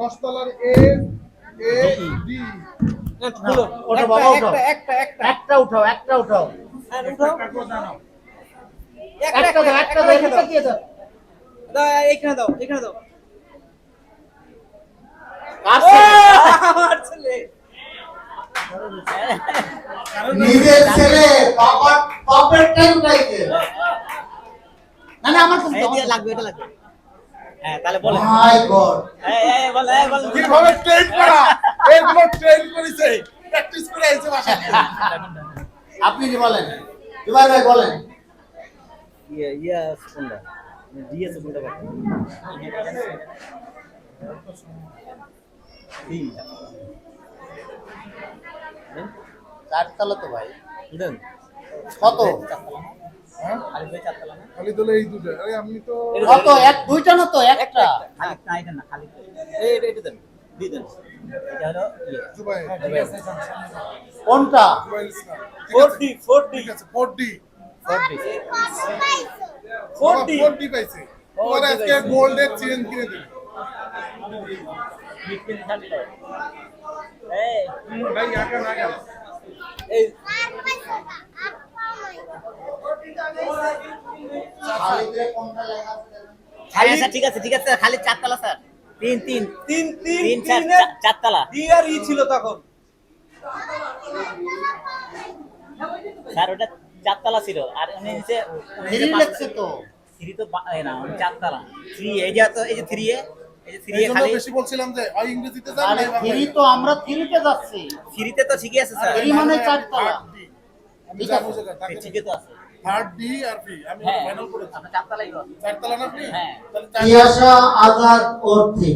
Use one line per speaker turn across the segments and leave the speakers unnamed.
দশতলার A A D
ওটা
একটা
বাবা উঠাও।
একটা একটা। একটা
একটা উঠাও একটা উঠাও।
উঠাও।
একটা দাও। একটা দাও এটা দিয়ে দাও।
দাও এখানে দাও এখানে? আমার ছেলে।
নিজের ছেলে বাবার বাপের টাইম না না আমার
লাগবে এটা লাগবে। হ্যাঁ তাহলে বলেন।
মাই গড
এই এই এই বল
কীভাবে ট্রেন করা? এগুলো ট্রেন করেছে। প্র্যাকটিস করে আইছে বাসা
আপনি কি বলেন? জুবাই ভাই বলেন।
ইয়া ইয়া বাকি তিনটা
চারতলা তো ভাই। কত?
হ্যাঁ? খালি তোলে এই দুটো আরে আমি তো
কত? এক দুইটা না তো? একটা
খালি না এটা না খালি এই এটা দেন। দিয়ে দেন। ইয়ে।
জুবাই
কোনটা?
জুবাই ইসলাম
40 40
ঠিক আছে 4D
40
4D পাইছে। তোমার আজকে গোল্ডের চেন কিনে দিই
এই।
ভাই আগে না
এই
খালিদে কোনটা লেখা আছে দেখেন?
হ্যাঁ স্যার ঠিক আছে ঠিক আছে খালি চারতলা স্যার তিন তিন
তিন তিন
তিন চার
তিনের
চা- চারতলা
আর ই ছিল তখন
স্যার ওটা চারতলা ছিল আর উনি নিচে উনি নিচে
থ্রি
পাঁচ-
লেখছে তো
থ্রি তো না চারতলা থ্রি এই যে এই যে থ্রি এ এই যে থ্রি
এই
এ
জন্য
খালি
বেশি বলছিলাম যে ইংরেজিতে যান
আরে
নাই বাংলায়
থ্রি তো আমরা থ্রিতে যাচ্ছি
থ্রিতে তো ঠিকই আছে স্যার
থ্রি মানে চারতলা। ঠিক আছে।
ঠিকই তো আছে
থার্ড ডি আর বি আমি
হ্যাঁ।
ফাইনাল করেছি।
আপনার চারতলাই তো আছে।
চারতলা না আপনি
হ্যাঁ।
তাহলে চার-
ইয়াশা আজাদ অর্থে।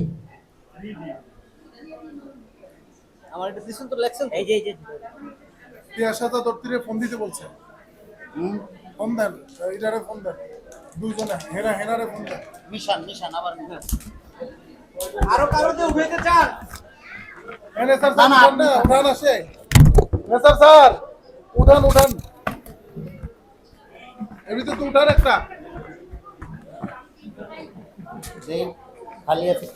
আমার এটা দিছেন তো লেখছেন
এই যে এই যে।
তিয়ার সাথে তোর ফোন দিতে বলছে।
হুম,
ফোন দেন এটারে ফোন দেন। দুইজনে হেনা হেনারে ফোন দেন।
নিশান নিশান আবার।
আরও কারোতে উঠাইতে চান?
স্যার
না, না,
উঠান না উঠান আসে। স্যার স্যার উঠান উঠান। এমনিতে তো উঠার একটা
খালি আছে?